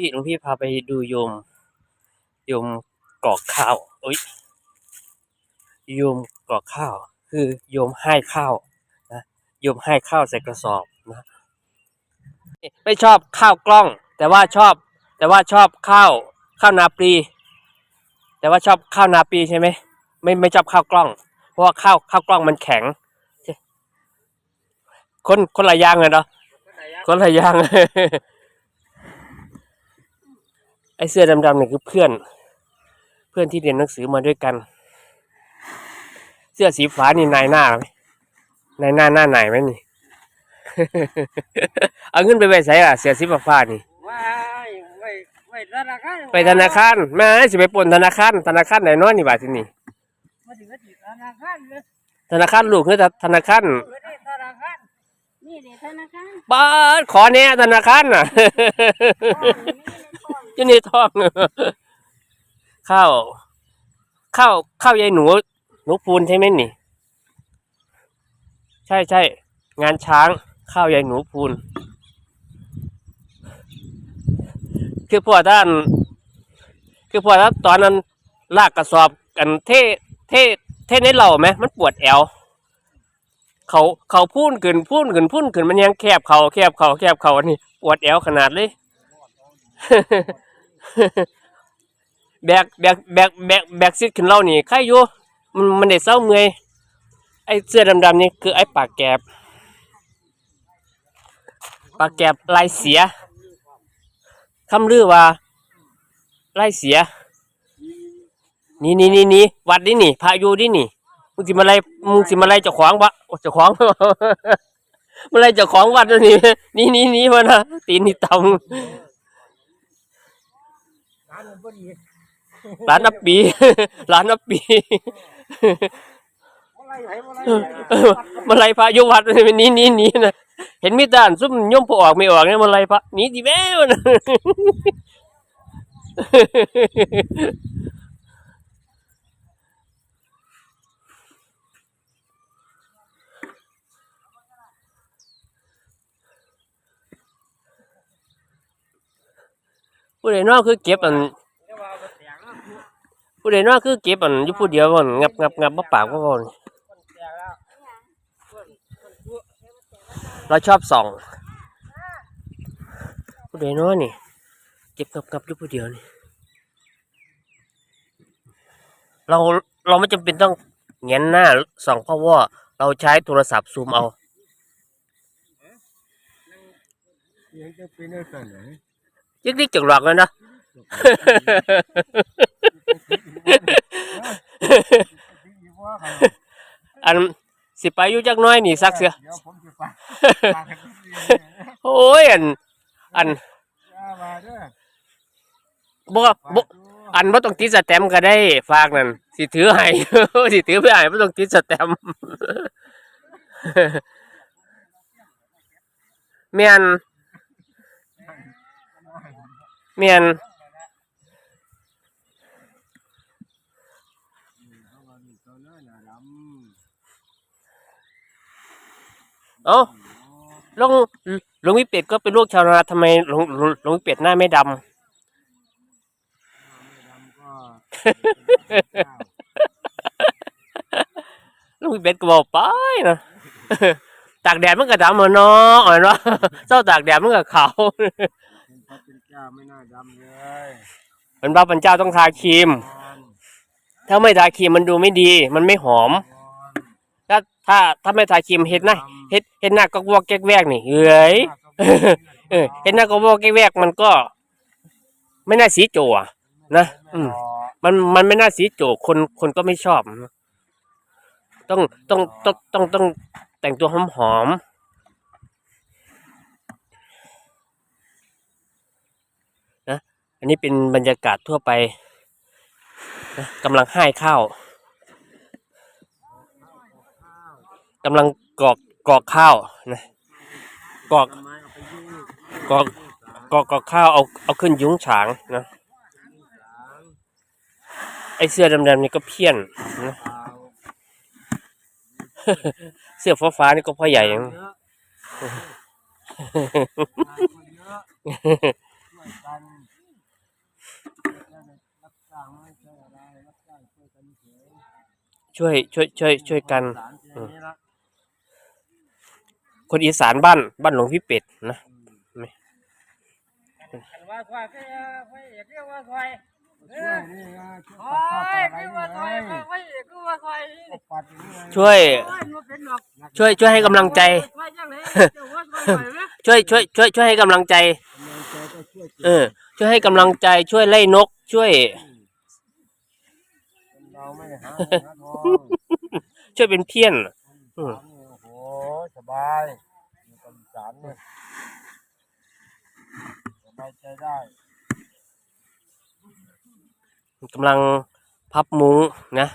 พี่หลวงพี่พาไปดูโยม โยมกรอกข้าวเอ้ยโยมกรอกข้าว คือโยมให้ข้าวนะโยมให้ข้าวใส่กระสอบนะไม่ชอบข้าวกล้อง แต่ว่าชอบ แต่ว่าชอบข้าวข้าวนาปลีแต่ว่าชอบข้าวนาปีใช่ไหมไม่ไม่ชอบข้าวกล้อง เพราะว่าข้าวข้าวกล้องมันแข็ง คนคนละย่างเลยเนาะคนละย่าง ไอเสื้อดำๆเนี่ยคือเพื่อน เพื่อนที่เรียนหนังสือมาด้วยกัน เสื้อสีฟ้านี่นายหน้าไหมนายหน้าหน้าไหนไหมนี่ เอาเงินไปไว้ใส่ล่ะเสื้อสีฟ้าๆนี่ ว้ายไว้ไว้ธนาคารไปธนาคารแม่สิไปปล้นธนาคารธนาคารไหนน้อยนี่บาทที่นี่ มาถึงก็ถึงธนาคารเลยธนาคารลูกคือธนาคารไม่ได้ธนาคารนี่เด็ธนาคารบ้านขอเนี่ยธนาคารน่ะอ๋อนี่ในท้อ งจะนี่ท้องข้าวข้าวข้าวยายหนูหนูปูนใช่ไหมนี่ ใช่ใช่งานช้างข้าวยายหนูปูน คือพวกท่าน คือพวกท่านตอนนั้นลากกระสอบกันเท่เท่เท่ในเหล่าไหมมันปวดแอวเขาเขาพูนขึ้นพูนขึ้นพูนขึ้นมันยังแคบเขาแคบเขาแคบเขานนี้ปวดแอวขนาดเลย แบกแบกแบกแบกแบกซิดขึ้นเล่านี่ใครอยู่มันมันได้เศร้าเมื่อยไอ้เสื้อดำๆนี่คือไอ้ปากแกบปากแกบลายเสียคำลือว่าลายเสีย นี่นี่นี่นี่วัดนี่นี่พระอยู่นี่นี่มึงสิมาไล่มึงสิมาไล่เจ้าของวะเจ้าของมาไล่เจ้าของวัดนี่นี่นี่นี่มันนะตีนนี่ตำ ร้านมันพอดีร้านนับปี ร้านนับปีอะไรไหนอะไรเออมาไล่พระอยู่วัดนี่นี่นี่นี่นะเห็นมีด้านซุ่มย่อมพอออกไม่ออกเนี่ยมาไล่พระหนี่ดิแม่มันผู้ใดนอกคือเก็บอัน เรียกว่าบ่แตกนะ ผู้ใดนอกคือเก็บอันอยู่ผู้เดียวมันงับงับงับบ่ปากบ่พอนี่คนแตกแล้วคนคนชั่วเราชอบส่องผู้ใดนอกนี่ เก็บงับงับอยู่ผู้เดียวนี่ เราเราไม่จำเป็นต้องเงนหน้าส่องเพราะว่าเราใช้โทรศัพท์ซูมเอายังจะเป็นได้สั่นไหนยึกดิกจังหลอกเลยนะ อยู่ว่าใครอันสิไปอยู่จักหน้อยนี่ซักเสือเดี๋ยวผมจะไปฝากให้พี่เรียนโอ้ยอัน อันอย่ามาเด้อบ่บ่อันบ่ต้องติดสแตมป์ก็ได้ฝากนั่นสิถือให้สิถือไปให้บ่ต้องติดสแตมป์แม่นแม่น เอ้าหลวงหลวงวิเป็ดก็เป็นลูกชาวนาทำไมหลวงหลวงหลวงวิเป็ดหน้าไม่ดำลูกเป็ดก็บอกไปนะ ตากแดดมันก็ดำเหมือนเนาะอ่อนวะเจ้าตากแดดมันก็ขาวเป็นพระเป็นเจ้าไม่น่าดำเลยเป็นพระปัญเจ้าต้องทาครีม ถ้าไม่ทาครีมมันดูไม่ดี มันไม่หอมถ้า ถ้าถ้าไม่ทาครีมเห็ดหน้าเห็ดเห็ดหน้าก็วอกแก๊กแวกนี่เอ้ยเออเห็ดหน้าก็วอกแก๊กแวกมันก็ ไม่น่าสีโจอะนะอืมมันมันไม่น่าสีโจกคนคนก็ไม่ชอบนะต้องต้องต้องต้องต้องแต่งตัวหอมหอมๆนะอันนี้เป็นบรรยากาศทั่วไปนะกำลังให้ข้าว กำลังกรอกกรอกข้าวนะกรอกกรอกกรอกกอกข้าวเอาเอาขึ้นยุ้งฉางนะไอเสื้อดำๆนี่ก็เพี้ยนนะเสื้อฟ้าๆนี่ก็พ่อใหญ่ยังเอะช่วยกันรับจ้างไม่ใช่วยช่วยช่วยช่วยช่วยกัน สารเฉยนี่ละ คนอีสานบ้านบ้านหลวงพี่เป็ดนะอันว่าควายก็ควายเอกเรียกว่าควายเอช่วอยนี่ไงโอ้ยเรียกว่าควายควายเอกก็ว่าควายปัดอย่างนี้ไงช่วยโอ้ยมันเป็นหรอกช่วยช่วยให้กำลังใจควายจังเลยเจ้าว่าควายไหมช่วยช่วยช่วยช่วยให้กำลังใจกำลังใจก็ช่วยเออ ช่วยให้กำลังใจ ช่วยไล่นก ช่วยเราไม่หาเงินหาทองช่วยเป็นเพี้ยนอืม บายอยู่กับสารเนี่ยสบายใจได้กำลังพับมุ้งนะ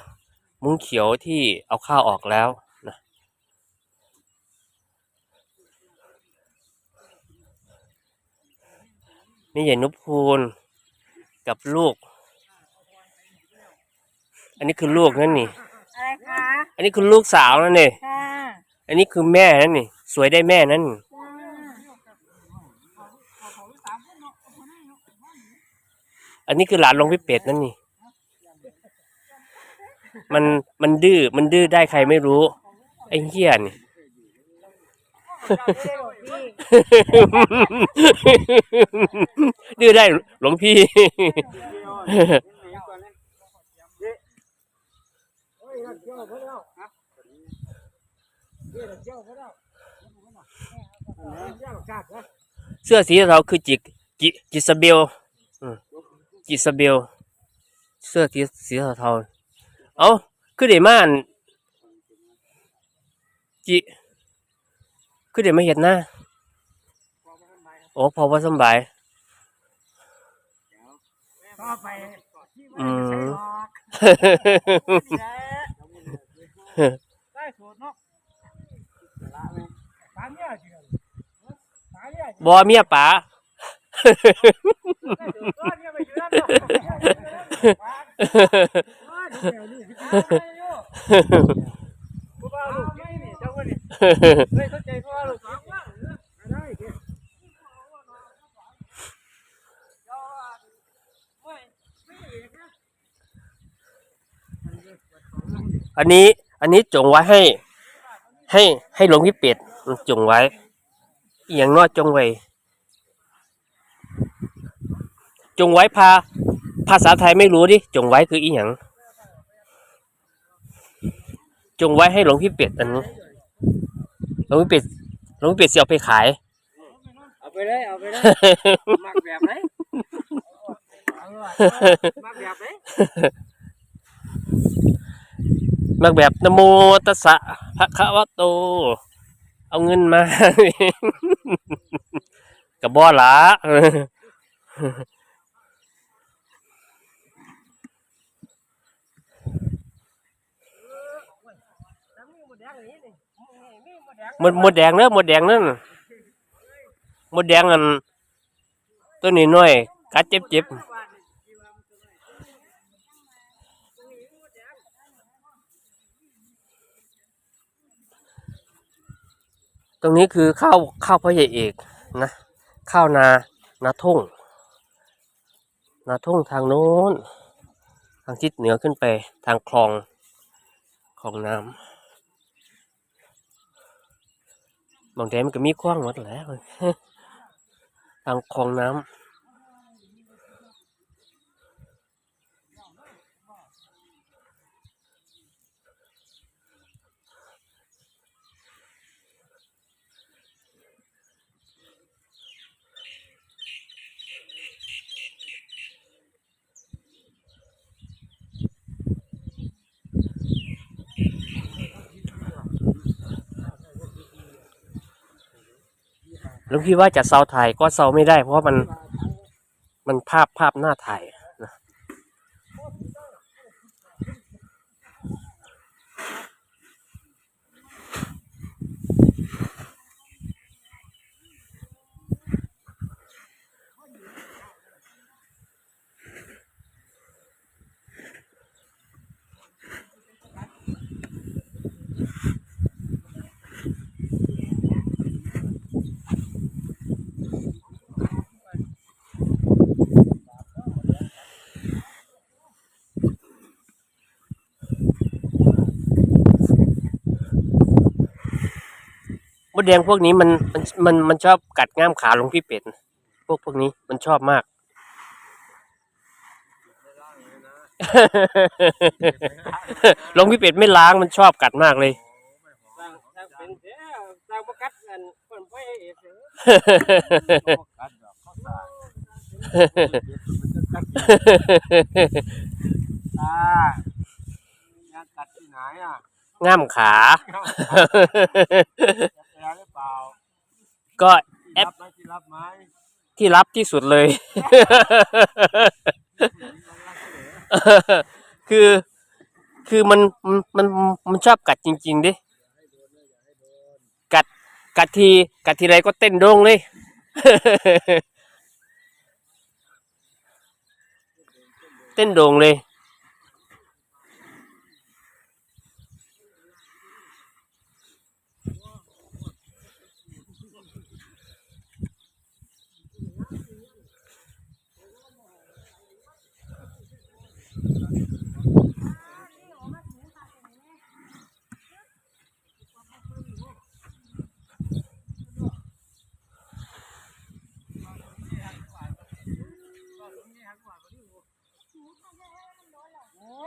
มุ้งเขียวที่เอาข้าวออกแล้วนะนี่ใหญ่นุพูนกับลูก อันนี้คือลูกนั่นนี่ อะไรคะ อันนี้คือลูกสาวนั่นนี่ ค่ะ อันนี้คือแม่นั่นนี่ สวยได้แม่นั่นอันนี้คือหลานหลวงพี่เป็ดนั่นนี่ มันมันดื้อมันดื้อได้ใครไม่รู้ ไอ้เหี้ยนี่ดื้อได้หลวงพี่ เสื้อสีเราคือจิกจิจิสเบลจิสเบล เสื้อสีสีเทาเอาคือเดมานจิคือเดมาเห็นหน้าโอ้พอว่าสำบายต่อไปอืมได้สูตรเนาะ บอเมียป๋าก็เนี่ยไปอยู่นั่นเนาะกูบ้าลูกไม่นี่เจ้าคนนี้ไม่เข้าใจกูบ้าลูกสองว่าได้ดิอันนี้ อันนี้จงไว้ให้ ให้ให้หลวงพี่เป็ดมันจงไว้อหย่างน้อยจงไว้ จงไว้พา ภาษาไทยไม่รู้ดิ จงไว้คืออีหยัง จงไว้ให้หลวงพี่เป็ดอันนี้ หลวงพี่เป็ด หลวงพี่เป็ดเสียเอาไปขาย เอาไปเลยเอาไปเลยมักแบบไหนมักแบบไหน มักแบบนโมตัสสะภะคะวะโต เอาเงินมา กับบ่ละหมดหมดแดงเนอะหมดแดงนั่นหมดแดงอันตัวนี้น้อยกัดเจ็บเจ็บ ตรงนี้คือข้าวข้าวพ่อใหญ่เอกนะข้าวนานาทุ่ง นาทุ่งทางโน้น ทางทิศเหนือขึ้นไปทางคลองคลองน้ำบางแดมันก็มีคว้างหมดแหล้วทางคลองน้ำ หลวงพี่ว่าจะเซาถ่ายก็เซาไม่ได้ เพราะมันมันภาพภาพหน้าถ่าย ดแดงพวกนี้มันมันมันมันชอบกัดง่ามขาลงพี่เป็ดพวกพวกนี้มันชอบมากลงพี่เป็ดไม่ล้างมันชอบกัดมากเลยง่ามขา เปล่าก็ที่รับไหมที่รับไหมที่รับที่สุดเลย คือคือมันมันมันมันชอบกัดจริง ๆ ดิ กัดกัดทีกัดทีไรก็เต้นโดงเลย เต้นโดงเลย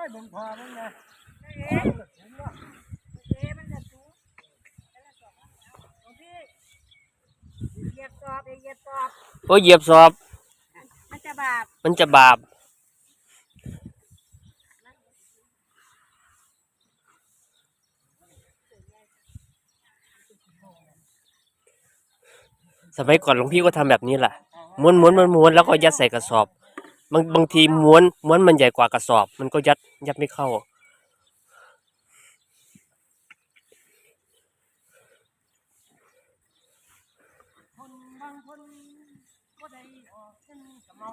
โอ้ยมึงพามึงไงเอ๊ะมันจะสูงหลวงพี่เหยียบสอบเองเหยียบสอบโอ้ยเหยียบสอบ มันจะบาปมันจะบาปสมัยก่อนหลวงพี่ก็ทำแบบนี้แหละม้วนม้วนม้วนม้วนแล้วก็ยัดใส่กระสอบ บางบางทีม้วนม้วนมันใหญ่กว่ากระสอบ มันก็ยัดยัดไม่เข้า คนบางคนก็ได้ออกขึ้นกระเมา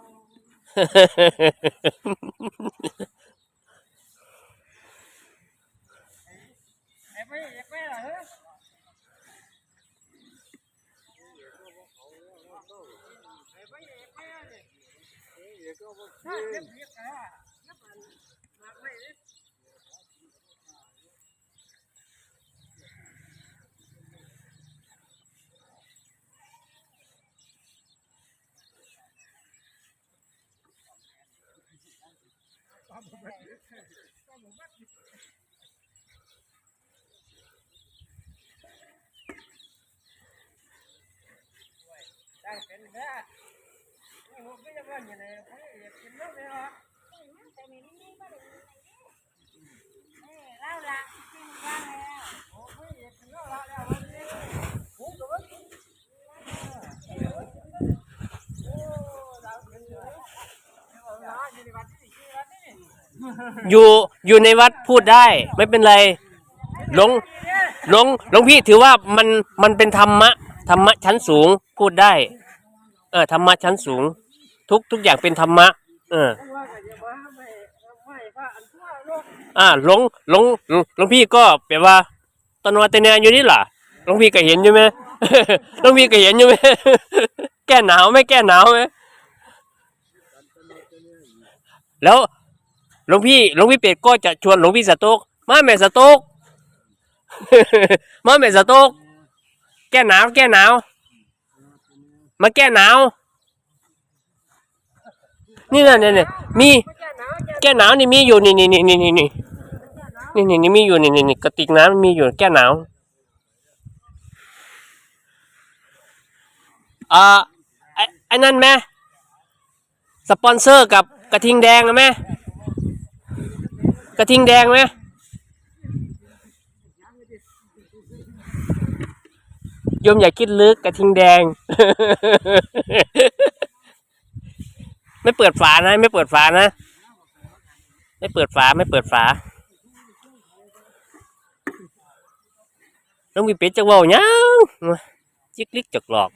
đang chuyển ra nhưng mà bây giờ bao nhiêu này phải kiếm nước đấy hả แต่ไม่ได้ไม่ได้ อยู่อยู่ในวัดพูดได้ ไม่เป็นไรหลวงหลวงหลวงพี่ถือว่ามันมันเป็นธรรมะธรรมะชั้นสูงพูดได้ เออธรรมะชั้นสูง ทุกทุกอย่างเป็นธรรมะ เออว่ะว่าไม่ไม่ว่าอันทั่วโลกอ่าหลวงหลวงหลวงพี่ก็แปลว่าตอนวันเตเนียอยู่นี่หล่ะหลวงพี่ก็เห็นอยู่ไหมหลวงพี่ก็เห็นอยู่ไหมแก้หนาวไหมแก้หนาวไหมแล้ว หลวงพี่หลวงพี่เป็ดก็จะชวนหลวงพี่สะโตกมาแม่สโตกมาแม่สโตกแก้หนาวแก้หนาว มาแก้หนาว นี่น่ะเนี่ยเนี่ยมีแก้หนาวนี่มีอยู่นี่นี่นี่นี่นี่นี่นี่นี่นี่มีอยู่นี่นี่นี่กระติกน้ำมีอยู่แก้หนาวอ่าไอ้ไอ้นั่นไหมสปอนเซอร์กับกระทิงแดงนะไหมก ระทิงแดงไหมยมอย่าคิดลึกกระทิงแดง ไม่เปิดฝานะ ไม่เปิดฝานะ ไม่เปิดฝาไม่เปิดฝาต้องมีเป็ดจักเว่าหยังจิกลิกจกหลอก